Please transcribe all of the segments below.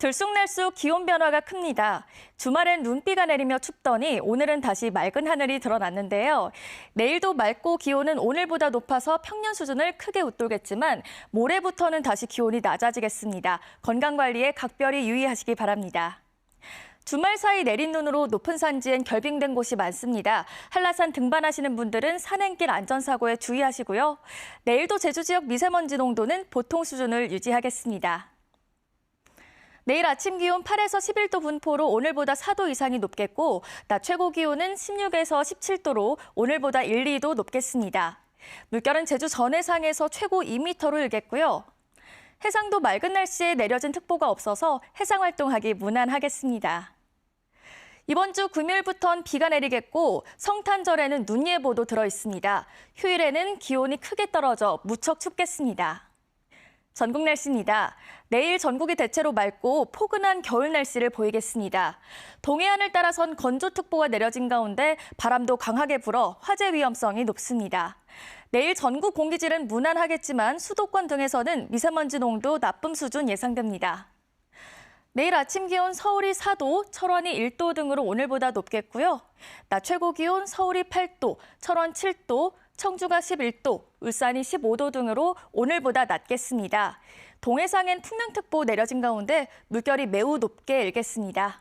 들쑥날쑥 기온 변화가 큽니다. 주말엔 눈비가 내리며 춥더니 오늘은 다시 맑은 하늘이 드러났는데요. 내일도 맑고 기온은 오늘보다 높아서 평년 수준을 크게 웃돌겠지만 모레부터는 다시 기온이 낮아지겠습니다. 건강관리에 각별히 유의하시기 바랍니다. 주말 사이 내린 눈으로 높은 산지엔 결빙된 곳이 많습니다. 한라산 등반하시는 분들은 산행길 안전사고에 주의하시고요. 내일도 제주 지역 미세먼지 농도는 보통 수준을 유지하겠습니다. 내일 아침 기온 8에서 11도 분포로 오늘보다 4도 이상이 높겠고 낮 최고 기온은 16에서 17도로 오늘보다 1, 2도 높겠습니다. 물결은 제주 전해상에서 최고 2m로 일겠고요. 해상도 맑은 날씨에 내려진 특보가 없어서 해상 활동하기 무난하겠습니다. 이번 주 금요일부터는 비가 내리겠고 성탄절에는 눈 예보도 들어 있습니다. 휴일에는 기온이 크게 떨어져 무척 춥겠습니다. 전국 날씨입니다. 내일 전국이 대체로 맑고 포근한 겨울 날씨를 보이겠습니다. 동해안을 따라선 건조특보가 내려진 가운데 바람도 강하게 불어 화재 위험성이 높습니다. 내일 전국 공기질은 무난하겠지만 수도권 등에서는 미세먼지 농도 나쁨 수준 예상됩니다. 내일 아침 기온 서울이 4도, 철원이 1도 등으로 오늘보다 높겠고요. 낮 최고 기온 서울이 8도, 철원 7도, 청주가 11도, 울산이 15도 등으로 오늘보다 낮겠습니다. 동해상엔 풍랑특보 내려진 가운데 물결이 매우 높게 일겠습니다.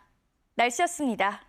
날씨였습니다.